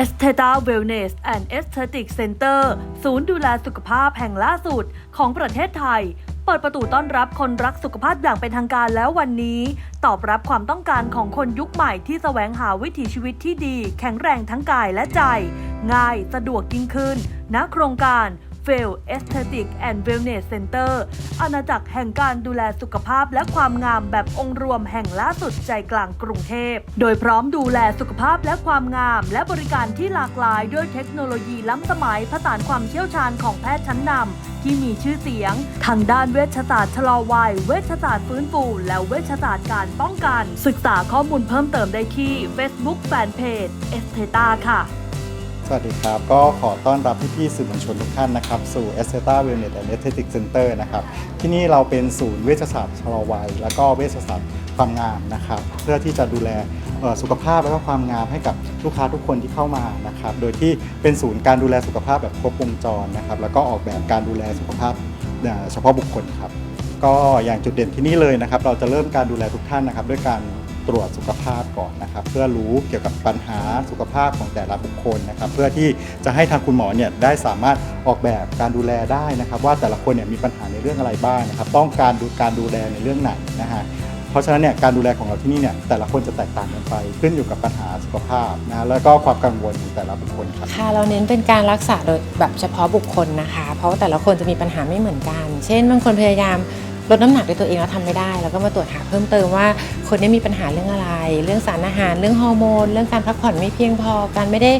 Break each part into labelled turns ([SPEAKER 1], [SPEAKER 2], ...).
[SPEAKER 1] e s t e t a Wellness and Aesthetic Center ศูนย์ดูแลสุขภาพแห่งล่าสุดของประเทศไทย เปิดประตูต้อนรับคนรักสุขภาพอย่างเป็นทางการแล้ววันนี้ ตอบรับความต้องการของคนยุคใหม่ที่แสวงหาวิถีชีวิตที่ดี แข็งแรงทั้งกายและใจ ง่ายสะดวกยิ่งขึ้นณโครงการ f e l Aesthetic and Wellness Center อาณาจักรแห่งการดูแลสุขภาพและความงามแบบองค์รวมแห่งล่าสุดใจกลางกรุงเทพ โดยพร้อมดูแลสุขภาพและความงาม และบริการที่หลากหลายด้วยเทคโนโลยีล้ำสมัยผสานความเชี่ยวชาญของแพทย์ชั้นนำที่มีชื่อเสียง ทางด้านเวชศาสตร์ชะลอวัย เวชศาสตร์ฟื้นฟูและเวชศาสตร์การป้องกัน ศึกษาข้อมูลเพิ่มเติมได้ที่ Facebook Fanpage e s t e t a ค่ะ
[SPEAKER 2] สวัสดีครับ ก็ขอต้อนรับพี่ๆสื่อมวลชนทุกท่านนะครับ สู่ e s t e t a Wellness and Aesthetic Center นะครับ ที่นี่เราเป็นศูนย์เวชศาสตร์ชะลอวัย แล้วก็เวชศาสตร์ความงามนะครับ เพื่อที่จะดูแลสุขภาพและก็ความงามให้กับลูกค้าทุกคนที่เข้ามานะครับ โดยที่เป็นศูนย์การดูแลสุขภาพแบบครบวงจรนะครับ แล้วก็ออกแบบการดูแลสุขภาพเฉพาะบุคคลครับ ก็อย่างจุดเด่นที่นี่เลยนะครับ เราจะเริ่มการดูแลทุกท่านนะครับด้วยการ ตรวจสุขภาพก่อนนะครับ เพื่อรู้เกี่ยวกับปัญหาสุขภาพของแต่ละบุคคลนะครับ เพื่อที่จะให้ทางคุณหมอเนี่ยได้สามารถออกแบบการดูแลได้นะครับ ว่าแต่ละคนเนี่ยมีปัญหาในเรื่องอะไรบ้างนะครับ ต้องการดูการดูแลในเรื่องไหนนะฮะเพราะฉะนั้นเนี่ยการดูแลของเราที่นี่เนี่ยแต่ละคนจะแตกต่างกันไป ขึ้นอยู่กับปัญหาสุขภาพนะแล้วก็ความกังวลของแต่ละบุคคลครับ
[SPEAKER 3] ค่ะเราเน้นเป็นการรักษาโดยแบบเฉพาะบุคคลนะคะ เพราะว่าแต่ละคนจะมีปัญหาไม่เหมือนกัน เช่นบางคนพยายาม ลดน้ำหนักด้วยตัวเองแล้วทำไม่ได้ แล้วก็มาตรวจหาเพิ่มเติมว่าคนนี้มีปัญหาเรื่องอะไร เรื่องสารอาหารเรื่องฮอร์โมนเรื่องการพักผ่อนไม่เพียงพอการไม่ได้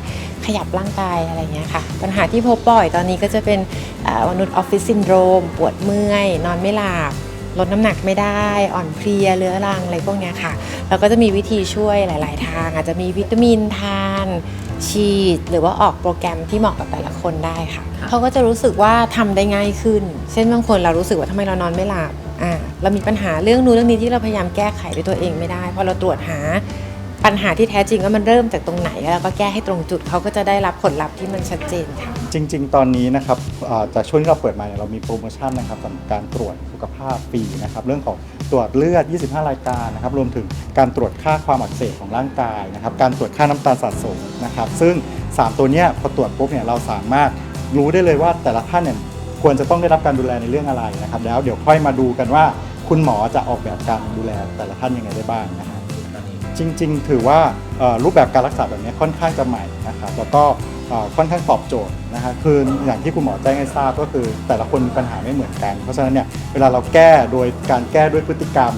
[SPEAKER 3] ขยับร่างกายอะไรเงี้ยค่ะ ปัญหาที่พบบ่อยตอนนี้ก็จะเป็นเอ่อมนุษย์ออฟฟิศซินโดรมปวดเมื่อย นอนไม่หลับ ลดน้ำหนักไม่ได้อ่อนเพลียเรื้อรังอะไรพวกเนี้ยค่ะเราก็จะมีวิธีช่วยหลาย ๆ ทาง อาจจะมีวิตามินทานฉีด หรือว่าออกโปรแกรมที่เหมาะกับแต่ละคนได้ค่ะเขาก็จะรู้สึกว่าทำได้ง่ายขึ้น เช่นบางคนเรารู้สึกว่าทำไมเรานอนไม่หลับอ่าเรามีปัญหาเรื่องนู้นเรื่องนี้ที่เราพยายามแก้ไขด้วยตัวเองไม่ได้พอเราตรวจหา ปัญหาที่แท้จริงว่ามันเริ่มจากตรงไหนแล้วก็แก้ให้ตรงจุดเขาก็จะได้รับผลลัพธ์ที่มันชัดเจนค่ะ
[SPEAKER 2] จริง ๆ ตอนนี้นะครับอ่าจากช่วงที่เราเปิดมาเนี่ยเรามีโปรโมชั่นนะครับสำหรับการตรวจสุขภาพฟรีนะครับเรื่องของตรวจเลือด 25 รายการนะครับรวมถึงการตรวจค่าความอักเสบของร่างกายนะครับการตรวจค่าน้ำตาลสะสมนะครับซึ่ง 3 ตัวเนี้ยพอตรวจปุ๊บเนี่ยเราสามารถรู้ได้เลยว่าแต่ละท่านเนี่ยควรจะต้องได้รับการดูแลในเรื่องอะไรนะครับแล้วเดี๋ยวค่อยมาดูกันว่าคุณหมอจะออกแบบการดูแลแต่ละท่านยังไงได้บ้างนะครับ จริง ๆ ถือว่ารูปแบบการรักษาแบบนี้ค่อนข้างจะใหม่นะครับแล้วก็ค่อนข้างตอบโจทย์นะฮะคืออย่างที่คุณหมอแจ้งให้ทราบก็คือ แต่ละคนมีปัญหาไม่เหมือนกัน เพราะฉะนั้นเนี่ยเวลาเราแก้โดยการแก้ด้วยพฤติกรรม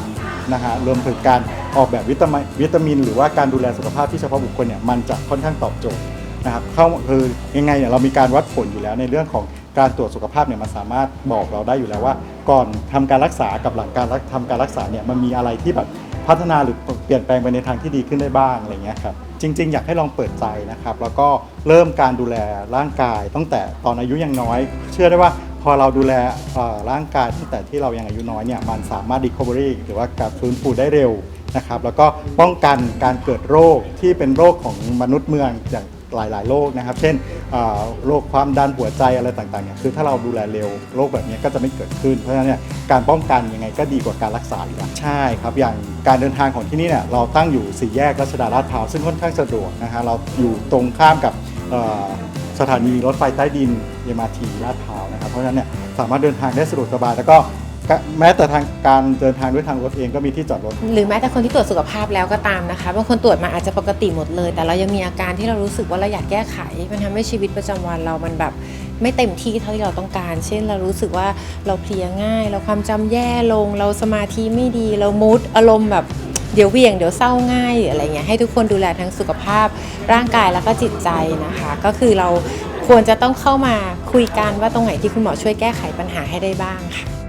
[SPEAKER 2] นะฮะรวมถึงการออกแบบวิตามินวิตามิน หรือว่าการดูแลสุขภาพที่เฉพาะบุคคลเนี่ยมันจะค่อนข้างตอบโจทย์นะครับเข้าคือยังไงเนี่ยเรามีการวัดผลอยู่แล้วในเรื่องของการตรวจสุขภาพเนี่ยมันสามารถบอกเราได้อยู่แล้วว่า ก่อนทำการรักษากับหลังการรักทำการรักษาเนี่ยมันมีอะไรที่แบบ พัฒนาหรือเปลี่ยนแปลงไปในทางที่ดีขึ้นได้บ้างอะไรเงี้ยครับจริง ๆ อยากให้ลองเปิดใจนะครับ แล้วก็เริ่มการดูแลร่างกาย ตั้งแต่ตอนอายุยังน้อย เชื่อได้ว่าพอเราดูแลร่างกายตั้งแต่ที่เรายังอายุน้อยเนี่ยมันสามารถ recovery หรือว่าการฟื้นฟูได้เร็วนะครับแล้วก็ป้องกันการเกิดโรคที่เป็นโรคของมนุษย์เมืองอย่าง หลาย ๆ โรคนะครับ เช่นโรคความดันหัวใจอะไรต่างๆเนี่ยคือถ้าเราดูแลเร็วโรคแบบนี้ก็จะไม่เกิดขึ้น เพราะฉะนั้นเนี่ยการป้องกันยังไงก็ดีกว่าการรักษาอยู่แล้วใช่ครับอย่างการเดินทางของที่นี่เนี่ยเราตั้งอยู่สี่แยกรัชดาลาดพร้าวซึ่งค่อนข้างสะดวกนะฮะเราอยู่ตรงข้ามกับสถานีรถไฟใต้ดิน MRT ลาดพร้าวนะครับเพราะฉะนั้นเนี่ยสามารถเดินทางได้สะดวกสบายแล้วก็ แม้แต่ทางการเดินทางด้วยทางรถเองก็มีที่จอดรถ
[SPEAKER 3] หรือแม้แต่คนที่ตรวจสุขภาพแล้วก็ตามนะคะบางคนตรวจมาอาจจะปกติหมดเลย แต่เรายังมีอาการที่เรารู้สึกว่าเราอยากแก้ไขมันทำให้ชีวิตประจำวันเรามันแบบไม่เต็มที่เท่าที่เราต้องการ เช่นเรารู้สึกว่าเราเพลียง่าย เราความจำแย่ลง เราสมาธิไม่ดีเรามูดอารมณ์แบบเดี๋ยวเวียงเดี๋ยวเศร้าง่ายหรืออะไรเงี้ยให้ทุกคนดูแลทั้งสุขภาพร่างกายแล้วก็จิตใจนะคะ ก็คือเราควรจะต้องเข้ามาคุยกันว่าตรงไหนที่คุณหมอช่วยแก้ไขปัญหาให้ได้บ้างค่ะ